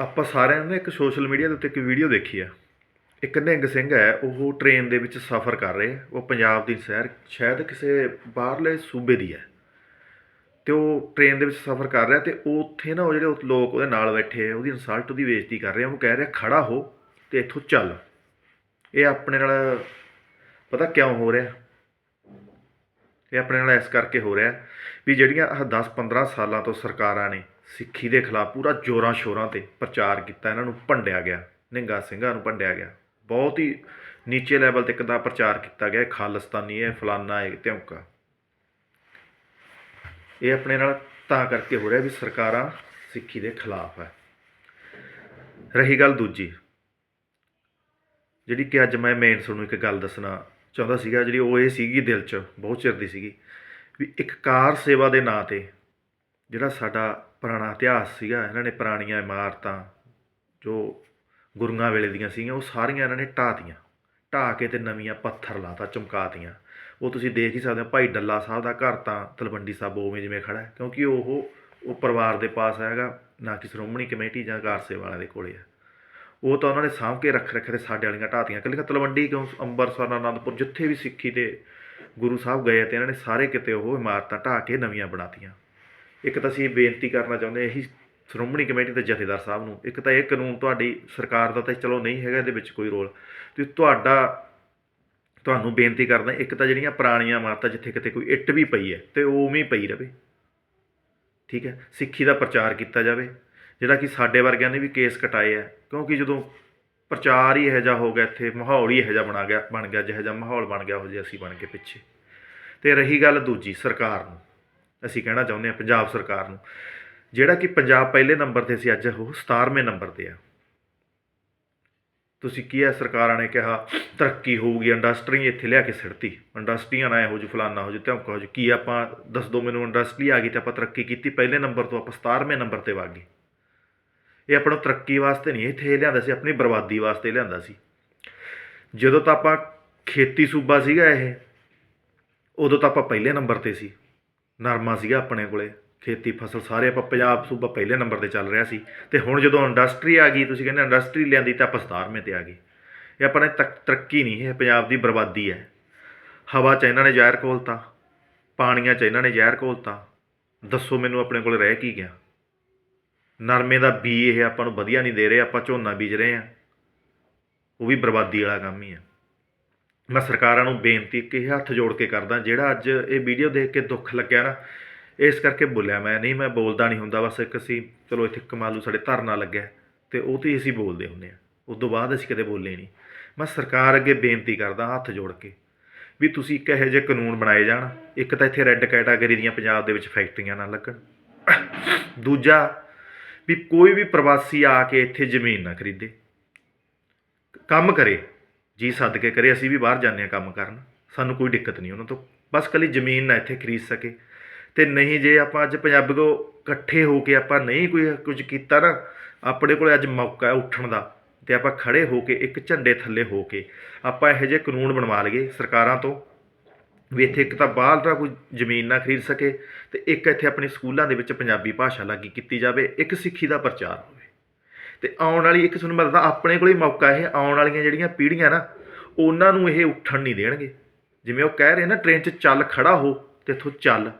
ਆਪਾਂ ਸਾਰਿਆਂ ਨੇ ਇੱਕ ਸੋਸ਼ਲ ਮੀਡੀਆ ਦੇ ਉੱਤੇ ਇੱਕ ਵੀਡੀਓ ਦੇਖੀ ਆ। ਇੱਕ ਨਿਹੰਗ ਸਿੰਘ ਹੈ, ਉਹ ਟ੍ਰੇਨ ਦੇ ਵਿੱਚ ਸਫ਼ਰ ਕਰ ਰਹੇ, ਉਹ ਪੰਜਾਬ ਦੀ ਸ਼ਹਿਰ, ਸ਼ਾਇਦ ਕਿਸੇ ਬਾਹਰਲੇ ਸੂਬੇ ਦੀ ਹੈ। ਤੇ ਉਹ ਟ੍ਰੇਨ ਦੇ ਵਿੱਚ ਸਫ਼ਰ ਕਰ ਰਿਹਾ ਤੇ ਉਹ ਉੱਥੇ ਨਾ ਉਹ ਜਿਹੜੇ ਲੋਕ ਉਹਦੇ ਨਾਲ ਬੈਠੇ ਆ, ਉਹਦੀ ਇਨਸਲਟ ਉਹਦੀ ਬੇਇੱਜ਼ਤੀ ਕਰ ਰਹੇ ਆ ਉਹਨੂੰ ਕਹਿ ਰਿਹਾ, ਖੜਾ ਹੋ ਤੇ ਇੱਥੋਂ ਚੱਲ। ਇਹ ਆਪਣੇ ਨਾਲ ਪਤਾ ਕਿਉਂ ਹੋ ਰਿਹਾ? ਇਹ ਆਪਣੇ ਨਾਲ ਇਸ ਕਰਕੇ ਹੋ ਰਿਹਾ ਵੀ ਜਿਹੜੀਆਂ ਆਹ 10-15 ਸਾਲਾਂ ਤੋਂ ਸਰਕਾਰਾਂ ਨੇ ਸਿੱਖੀ ਦੇ ਖਿਲਾਫ ਪੂਰਾ ਜੋਰਾਂ ਸ਼ੋਰਾਂ ਤੇ ਪ੍ਰਚਾਰ ਕੀਤਾ ਇਹਨਾਂ ਨੂੰ, ਭੰਡਿਆ ਗਿਆ, ਨਿੰਗਾ ਸਿੰਘਾਂ ਨੂੰ ਭੰਡਿਆ ਗਿਆ। ਬਹੁਤ ਹੀ ਨੀਚੇ ਲੈਵਲ ਤੇ ਦਾ ਪ੍ਰਚਾਰ ਕੀਤਾ ਗਿਆ, ਇਹ ਖਾਲਿਸਤਾਨੀ ਹੈ ਫਲਾਨਾ ਹੈ ਧਿਉਂਕਾ ਇਹ ਆਪਣੇ ਨਾਲ ਤਾਂ ਕਰਕੇ ਹੋ ਰਿਹਾ ਵੀ ਸਰਕਾਰਾਂ ਸਿੱਖੀ ਦੇ ਖਿਲਾਫ ਹੈ। ਰਹੀ ਗੱਲ ਦੂਜੀ, ਜਿਹੜੀ ਕਿ ਅੱਜ ਮੈਂ ਮੇਨ ਤੁਹਾਨੂੰ ਇੱਕ ਗੱਲ ਦੱਸਣਾ ਚਾਹੁੰਦਾ ਸੀਗਾ, ਜਿਹੜੀ ਉਹ ਇਹ ਸੀਗੀ ਦਿਲ 'ਚ, ਬਹੁਤ ਚਿਰ ਦੀ ਸੀਗੀ, ਵੀ ਇੱਕ ਕਾਰ ਸੇਵਾ ਦੇ ਨਾਂ ਤੇ ਜਿਹੜਾ ਸਾਡਾ ਪੁਰਾਣਾ ਇਤਿਹਾਸ ਸੀਗਾ, ਇਹਨਾਂ ਨੇ ਪੁਰਾਣੀਆਂ ਇਮਾਰਤਾਂ ਜੋ ਗੁਰੂਆਂ ਵੇਲੇ ਦੀਆਂ ਸੀਗੀਆਂ, ਉਹ ਸਾਰੀਆਂ ਇਹਨਾਂ ਨੇ ਢਾਹ ਤੀਆਂ ਢਾਹ ਕੇ ਤੇ ਨਵੀਆਂ ਪੱਥਰ ਲਾਤਾ ਚਮਕਾਤੀਆਂ ਉਹ ਤੁਸੀਂ ਦੇਖ ਹੀ ਸਕਦੇ ਹੋ, ਭਾਈ ਡੱਲਾ ਸਾਹਿਬ ਦਾ ਘਰ ਤਾਂ ਤਲਵੰਡੀ ਸਾਹਿਬ ਉਵੇਂ ਜਿਵੇਂ ਖੜਾ ਹੈ, ਕਿਉਂਕਿ ਉਹ ਉਹ ਪਰਿਵਾਰ ਦੇ ਪਾਸ ਹੈਗਾ, ਨਾ ਕਿ ਸ਼੍ਰੋਮਣੀ ਕਮੇਟੀ ਜਾਂ ਕਾਰ ਸੇਵਾ ਵਾਲਿਆਂ ਦੇ ਕੋਲੇ ਹੈ। ਉਹ ਤਾਂ ਉਹਨਾਂ ਨੇ ਸਾਂਭ ਕੇ ਰੱਖ ਰੱਖੇ ਤੇ ਸਾਡੇ ਵਾਲੀਆਂ ਢਾਤੀਆਂ ਕੱਲੀਆਂ ਤਲਵੰਡੀ ਕਿਉਂ, ਅੰਬਰਸਰ ਆਨੰਦਪੁਰ ਜਿੱਥੇ ਵੀ ਸਿੱਖੀ ਤੇ ਗੁਰੂ ਸਾਹਿਬ ਗਏ ਤੇ ਇਹਨਾਂ ਨੇ ਸਾਰੇ ਕਿਤੇ ਉਹ ਇਮਾਰਤਾਂ ਢਾਹ ਕੇ ਨਵੀਆਂ ਬਣਾਤੀਆਂ। ਇੱਕ ਤਾਂ ਅਸੀਂ ਬੇਨਤੀ ਕਰਨਾ ਚਾਹੁੰਦੇ ਇਹੀ ਸ਼੍ਰੋਮਣੀ ਕਮੇਟੀ ਦੇ ਜਥੇਦਾਰ ਸਾਹਿਬ ਨੂੰ, ਇੱਕ ਤਾਂ ਇਹ ਕਾਨੂੰਨ ਤੁਹਾਡੀ ਸਰਕਾਰ ਦਾ ਤਾਂ ਚਲੋ ਨਹੀਂ ਹੈਗਾ ਇਹਦੇ ਵਿੱਚ ਕੋਈ ਰੋਲ। ਤੇ ਤੁਹਾਡਾ, ਤੁਹਾਨੂੰ ਬੇਨਤੀ ਕਰਦਾ, ਇੱਕ ਤਾਂ ਜਿਹੜੀਆਂ ਪੁਰਾਣੀਆਂ ਇਮਾਰਤਾਂ ਜਿੱਥੇ ਕਿਤੇ ਕੋਈ ਇੱਟ ਵੀ ਪਈ ਹੈ, ਤੇ ਉਹ ਉਵੇਂ ਪਈ ਰਵੇ। ਠੀਕ ਹੈ? ਸਿੱਖੀ ਦਾ ਪ੍ਰਚਾਰ ਕੀਤਾ ਜਾਵੇ, ਜਿਹੜਾ ਕਿ ਸਾਡੇ ਵਰਗਿਆਂ ਨੇ ਵੀ ਕੇਸ ਕਟਾਏ ਆ, ਕਿਉਂਕਿ ਜਦੋਂ ਪ੍ਰਚਾਰ ਹੀ ਇਹੋ ਜਿਹਾ ਹੋ ਗਿਆ ਇੱਥੇ, ਮਾਹੌਲ ਹੀ ਇਹੋ ਜਿਹਾ ਬਣਾ ਗਿਆ, ਬਣ ਗਿਆ, ਜਿਹੋ ਜਿਹਾ ਮਾਹੌਲ ਬਣ ਗਿਆ, ਉਹ ਜਿਹਾ ਅਸੀਂ ਬਣ ਕੇ ਪਿੱਛੇ। ਤੇ ਰਹੀ ਗੱਲ ਦੂਜੀ, ਸਰਕਾਰ ਨੂੰ। ਅਸੀਂ ਕਹਿਣਾ ਚਾਹੁੰਦੇ ਹਾਂ ਪੰਜਾਬ ਸਰਕਾਰ ਨੂੰ, ਜਿਹੜਾ ਕਿ ਪੰਜਾਬ ਪਹਿਲੇ ਨੰਬਰ ਤੇ ਸੀ, ਅੱਜ ਉਹ 17ਵੇਂ ਨੰਬਰ ਤੇ ਆ। ਤੁਸੀਂ ਕੀ ਹੈ, ਸਰਕਾਰਾਂ ਨੇ ਕਿਹਾ, ਤਰੱਕੀ ਹੋਊਗੀ, ਇੰਡਸਟਰੀ ਇੱਥੇ ਲਿਆ ਕੇ ਸਿੜਤੀ। ਇੰਡਸਟਰੀਆਂ ਨਾ ਇਹੋ ਜਿਹੀ ਫਲਾਨਾ ਹੋ ਜੀ ਧਮਕਾ ਹੋ ਜੀ, ਕੀ ਆਪਾਂ ਦੱਸ ਦੋ ਮੈਨੂੰ ਇੰਡਸਟਰੀ ਆ ਗਈ ਤੇ ਆਪਾਂ ਤਰੱਕੀ ਕੀਤੀ, ਪਹਿਲੇ ਨੰਬਰ ਤੋਂ ਆਪਾਂ 17ਵੇਂ ਨੰਬਰ ਤੇ ਵਗ। ਗਏ ਇਹ ਆਪਣਾ ਤਰੱਕੀ ਵਾਸਤੇ ਨਹੀਂ ਇੱਥੇ ਲਿਆਂਦਾ ਸੀ, ਆਪਣੀ ਬਰਬਾਦੀ ਵਾਸਤੇ ਲਿਆਂਦਾ ਸੀ। ਜਦੋਂ ਤਾਂ ਆਪਾਂ ਖੇਤੀ ਸੂਬਾ ਸੀਗਾ ਇਹ, ਉਦੋਂ ਤਾਂ ਆਪਾਂ ਪਹਿਲੇ ਨੰਬਰ ਤੇ ਸੀ। ਨਰਮਾ ਸੀਗਾ ਆਪਣੇ ਕੋਲੇ। ਖੇਤੀ ਫਸਲ ਸਾਰੇ ਆਪਾਂ ਪੰਜਾਬ ਸੂਬਾ ਪਹਿਲੇ ਨੰਬਰ ਤੇ ਚੱਲ ਰਿਹਾ ਸੀ। ਤੇ ਹੁਣ ਜਦੋਂ ਇੰਡਸਟਰੀ ਆ ਗਈ, ਤੁਸੀਂ ਕਹਿੰਦੇ ਇੰਡਸਟਰੀ ਲਿਆਂਦੀ ਤਾਂ ਆਪਾਂ 17ਵੇਂ ਤੇ ਆ ਗਏ। ਇਹ ਆਪਾਂ ਨੇ ਤਕ- ਤਰੱਕੀ ਨਹੀਂ, ਇਹ ਪੰਜਾਬ ਦੀ ਬਰਬਾਦੀ ਹੈ। ਹਵਾ 'ਚ ਇਹਨਾਂ ਨੇ ਜ਼ਹਿਰ ਘੋਲਤਾ, ਪਾਣੀਆਂ 'ਚ ਇਹਨਾਂ ਨੇ ਜ਼ਹਿਰ ਘੋਲਤਾ। ਦੱਸੋ ਮੈਨੂੰ ਆਪਣੇ ਕੋਲ ਰਹਿ ਕੀ ਗਿਆ। ਨਰਮੇ ਦਾ ਬੀ ਇਹ ਆਪਾਂ ਨੂੰ ਵਧੀਆ ਨਹੀਂ ਦੇ ਰਹੇ, ਆਪਾਂ ਝੋਨਾ ਬੀਜ ਰਹੇ ਆ ਉਹ ਵੀ ਬਰਬਾਦੀ ਵਾਲਾ ਕੰਮ ਹੀ ਆ ਮੈਂ ਸਰਕਾਰਾਂ ਨੂੰ ਬੇਨਤੀ ਕਿ ਹੱਥ ਜੋੜ ਕੇ ਕਰਦਾ, ਜਿਹੜਾ ਅੱਜ ਇਹ ਵੀਡੀਓ ਦੇਖ ਕੇ ਦੁੱਖ ਲੱਗਿਆ ਨਾ, ਇਸ ਕਰਕੇ ਬੋਲਿਆ ਮੈਂ, ਨਹੀਂ ਮੈਂ ਬੋਲਦਾ ਨਹੀਂ ਹੁੰਦਾ, ਬਸ ਇੱਕ ਅਸੀਂ, ਚਲੋ ਇੱਥੇ ਕਮਾਲੂ ਸਾਡੇ ਧਰਨਾ ਲੱਗਿਆ, ਤੇ ਉਹ ਤੇ ਅਸੀਂ ਬੋਲਦੇ ਹੁੰਦੇ ਆ ਉਸ ਤੋਂ ਬਾਅਦ ਅਸੀਂ ਕਦੇ ਬੋਲੇ ਨਹੀਂ। ਮੈਂ ਸਰਕਾਰ ਅੱਗੇ ਬੇਨਤੀ ਕਰਦਾ ਹੱਥ ਜੋੜ ਕੇ, ਵੀ ਤੁਸੀਂ ਇੱਕ ਇਹੋ ਜਿਹੇ ਕਾਨੂੰਨ ਬਣਾਏ ਜਾਣ, ਇੱਕ ਤਾਂ ਇੱਥੇ ਰੈੱਡ ਕੈਟਾਗਰੀ ਦੀਆਂ ਪੰਜਾਬ ਦੇ ਵਿੱਚ ਫੈਕਟਰੀਆਂ ਨਾ ਲੱਗਣ। ਦੂਜਾ, ਵੀ ਕੋਈ ਵੀ ਪ੍ਰਵਾਸੀ ਆ ਕੇ ਇੱਥੇ ਜ਼ਮੀਨ ਨਾ ਖਰੀਦੇ, ਕੰਮ ਕਰੇ। ਜੀ ਸੱਦ ਕੇ ਕਰੇ, ਅਸੀਂ ਵੀ ਬਾਹਰ ਜਾਂਦੇ ਹਾਂ ਕੰਮ ਕਰਨ। ਸਾਨੂੰ ਕੋਈ ਦਿੱਕਤ ਨਹੀਂ ਉਹਨਾਂ ਤੋਂ। ਬਸ ਕੱਲੀ ਜ਼ਮੀਨ ਨਾ ਇੱਥੇ ਖਰੀਦ ਸਕੇ। ਤੇ ਨਹੀਂ ਜੇ ਆਪਾਂ ਅੱਜ ਪੰਜਾਬੀ ਕੋ ਇਕੱਠੇ ਹੋ ਕੇ ਆਪਾਂ ਨਹੀਂ ਕੋਈ ਕੁਝ ਕੀਤਾ ਨਾ, ਆਪਣੇ ਕੋਲ ਅੱਜ ਮੌਕਾ ਉੱਠਣ ਦਾ। ਤੇ ਆਪਾਂ ਖੜੇ ਹੋ ਕੇ, ਇੱਕ ਝੰਡੇ ਥੱਲੇ ਹੋ ਕੇ ਆਪਾਂ ਇਹੋ ਜਿਹੇ ਕਾਨੂੰਨ ਬਣਵਾ ਲਈਏ ਸਰਕਾਰਾਂ ਤੋਂ ਵੀ ਇੱਥੇ ਇੱਕ ਤਾਂ ਬਾਹਰ ਦਾ ਕੋਈ ਜ਼ਮੀਨ ਨਾ ਖਰੀਦ ਸਕੇ ਤੇ ਇੱਕ ਇੱਥੇ ਆਪਣੇ ਸਕੂਲਾਂ ਦੇ ਵਿੱਚ ਪੰਜਾਬੀ ਭਾਸ਼ਾ ਲਾਗੀ ਕੀਤੀ ਜਾਵੇ, ਇੱਕ ਸਿੱਖੀ ਦਾ ਪ੍ਰਚਾਰ। ਤੇ ਆਉਣ ਵਾਲੀ ਇੱਕ ਤੁਹਾਨੂੰ ਮੈਂ ਦੱਸਦਾ, ਆਪਣੇ ਕੋਲ ਹੀ ਮੌਕਾ ਇਹ, ਆਉਣ ਵਾਲੀਆਂ ਜਿਹੜੀਆਂ ਪੀੜ੍ਹੀਆਂ ਨਾ, ਉਹਨਾਂ ਨੂੰ ਇਹ ਉੱਠਣ ਨਹੀਂ ਦੇਣਗੇ। ਜਿਵੇਂ ਉਹ ਕਹਿ ਰਹੇ ਨਾ ਟ੍ਰੇਨ 'ਚ ਚੱਲ ਖੜਾ ਹੋ, ਤੇ ਇੱਥੋਂ ਚੱਲ।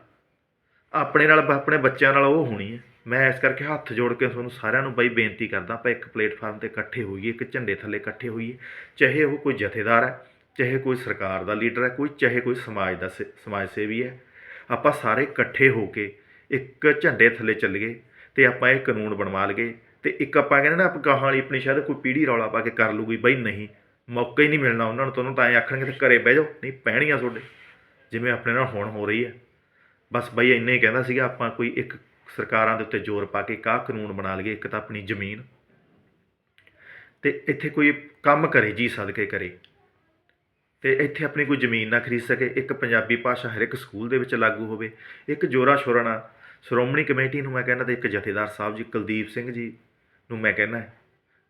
ਆਪਣੇ ਨਾਲ ਆਪਣੇ ਬੱਚਿਆਂ ਨਾਲ ਉਹ ਹੋਣੀ ਹੈ। ਮੈਂ ਇਸ ਕਰਕੇ ਹੱਥ ਜੋੜ ਕੇ ਤੁਹਾਨੂੰ ਸਾਰਿਆਂ ਨੂੰ ਬਈ ਬੇਨਤੀ ਕਰਦਾ, ਆਪਾਂ ਇੱਕ ਪਲੇਟਫਾਰਮ ਤੇ ਇਕੱਠੇ ਹੋਈਏ, ਇੱਕ ਝੰਡੇ ਥੱਲੇ ਇਕੱਠੇ ਹੋਈਏ। ਚਾਹੇ ਉਹ ਕੋਈ ਜਥੇਦਾਰ ਹੈ, ਚਾਹੇ ਕੋਈ ਸਰਕਾਰ ਦਾ ਲੀਡਰ ਹੈ, ਕੋਈ, ਚਾਹੇ ਕੋਈ ਸਮਾਜ ਦਾ ਸੇ- ਸਮਾਜ ਸੇਵੀ ਹੈ, ਆਪਾਂ ਸਾਰੇ ਇਕੱਠੇ ਹੋ ਕੇ ਇੱਕ ਝੰਡੇ ਥੱਲੇ ਚੱਲੀਏ, ਤੇ ਆਪਾਂ ਇਹ ਕਾਨੂੰਨ ਬਣਵਾ ਲਈਏ। ਤੇ ਇੱਕ ਆਪਾਂ ਕਹਿੰਦੇ ਨਾ, ਆਪਾਂ ਗਾਹਾਂ ਵਾਲੀ ਆਪਣੀ ਸ਼ਾਇਦ ਕੋਈ ਪੀੜ੍ਹੀ ਰੌਲਾ ਪਾ ਕੇ ਕਰ ਲੂਗੀ ਬਈ ਨਹੀਂ, ਮੌਕਾ ਹੀ ਨਹੀਂ ਮਿਲਣਾ ਉਹਨਾਂ ਨੂੰ ਤੁਹਾਨੂੰ ਤਾਂ ਐਂ ਆਖਣਗੇ ਤੇ ਘਰੇ ਬਹਿ ਜਾਓ, ਨਹੀਂ ਪੈਣੀਆਂ ਤੁਹਾਡੇ, ਜਿਵੇਂ ਆਪਣੇ ਨਾਲ ਹੁਣ ਹੋ ਰਹੀ ਹੈ। ਬਸ ਬਈ ਇੰਨਾ ਹੀ ਕਹਿੰਦਾ ਸੀਗਾ, ਆਪਾਂ ਕੋਈ ਇੱਕ ਸਰਕਾਰਾਂ ਦੇ ਉੱਤੇ ਜ਼ੋਰ ਪਾ ਕੇ ਕਾਹ ਕਾਨੂੰਨ ਬਣਾ ਲਈਏ, ਇੱਕ ਤਾਂ ਆਪਣੀ ਜ਼ਮੀਨ। ਤੇ ਇੱਥੇ ਕੋਈ ਕੰਮ ਕਰੇ ਜੀ ਸਦਕੇ ਕਰੇ। ਤੇ ਇੱਥੇ ਆਪਣੀ ਕੋਈ ਜ਼ਮੀਨ ਨਾ ਖਰੀਦ ਸਕੇ, ਇੱਕ ਪੰਜਾਬੀ ਭਾਸ਼ਾ ਹਰ ਇੱਕ ਸਕੂਲ ਦੇ ਵਿੱਚ ਲਾਗੂ ਹੋਵੇ। ਇੱਕ ਜੋਰਾ ਸ਼ੋਰਾ ਨਾਲ ਸ਼੍ਰੋਮਣੀ ਕਮੇਟੀ ਨੂੰ ਮੈਂ ਕਹਿੰਦਾ ਤੇ ਇੱਕ ਜਥੇਦਾਰ ਸਾਹਿਬ ਜੀ, ਕੁਲਦੀਪ ਸਿੰਘ ਜੀ ਨੂੰ ਮੈਂ ਕਹਿੰਦਾ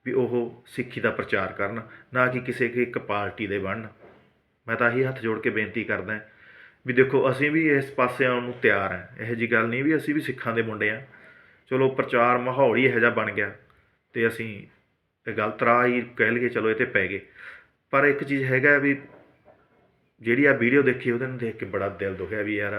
ਵੀ ਉਹ ਸਿੱਖੀ ਦਾ ਪ੍ਰਚਾਰ ਕਰਨ, ਨਾ ਕਿ ਕਿਸੇ ਕਿ ਇੱਕ ਪਾਰਟੀ ਦੇ ਬਣਨ। ਮੈਂ ਤਾਂ ਇਹੀ ਹੱਥ ਜੋੜ ਕੇ ਬੇਨਤੀ ਕਰਦਾ ਵੀ ਦੇਖੋ, ਅਸੀਂ ਵੀ ਇਸ ਪਾਸੇ ਆਉਣ ਨੂੰ ਤਿਆਰ ਹਾਂ। ਇਹੋ ਜੀ ਗੱਲ ਨਹੀਂ ਵੀ ਅਸੀਂ ਵੀ ਸਿੱਖਾਂ ਦੇ ਮੁੰਡੇ ਆ ਚਲੋ, ਪ੍ਰਚਾਰ ਮਾਹੌਲ ਹੀ ਇਹੋ ਜਿਹਾ ਬਣ ਗਿਆ ਤੇ ਅਸੀਂ ਇਹ ਗਲਤ ਰਾਹ ਹੀ ਕਹਿ ਲਈਏ, ਚਲੋ ਇਹ ਤੇ ਪੈ ਗਏ। ਪਰ ਇੱਕ ਚੀਜ਼ ਹੈਗਾ ਵੀ ਜਿਹੜੀ ਆ ਵੀਡੀਓ ਦੇਖੀ, ਉਹਦੇ ਨੂੰ ਦੇਖ ਕੇ ਬੜਾ ਦਿਲ ਦੁਖਿਆ ਵੀ ਯਾਰ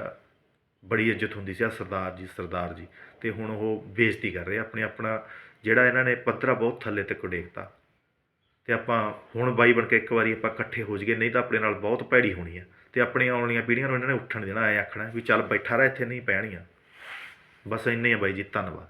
ਬੜੀ ਇੱਜ਼ਤ ਹੁੰਦੀ ਸੀ ਆ ਸਰਦਾਰ ਜੀ ਸਰਦਾਰ ਜੀ। ਅਤੇ ਹੁਣ ਉਹ ਬੇਇੱਜ਼ਤੀ ਕਰ ਰਹੇ ਆਪਣੇ ਆਪਣਾ ਜਿਹੜਾ ਇਹਨਾਂ ਨੇ ਪੱਧਰਾ ਬਹੁਤ ਥੱਲੇ ਤੱਕ ਡੇਗਤਾ ਅਤੇ ਆਪਾਂ ਹੁਣ ਬਾਈ ਬਣ ਕੇ ਇੱਕ ਵਾਰੀ ਆਪਾਂ ਇਕੱਠੇ ਹੋ ਜਾਈਏ, ਨਹੀਂ ਤਾਂ ਆਪਣੇ ਨਾਲ ਬਹੁਤ ਭੈੜੀ ਹੋਣੀ ਹੈ ਅਤੇ ਆਪਣੀਆਂ ਆਉਣ ਵਾਲੀਆਂ ਪੀੜ੍ਹੀਆਂ ਨੂੰ ਇਹਨਾਂ ਨੇ ਉੱਠਣ ਦੇਣਾ, ਐ ਆਖਣਾ ਵੀ ਚੱਲ ਬੈਠਾ ਰਹਿ, ਇੱਥੇ ਨਹੀਂ ਪੈਣੀਆਂ ਬਸ ਇੰਨੇ ਆ ਬਾਈ ਜੀ, ਧੰਨਵਾਦ।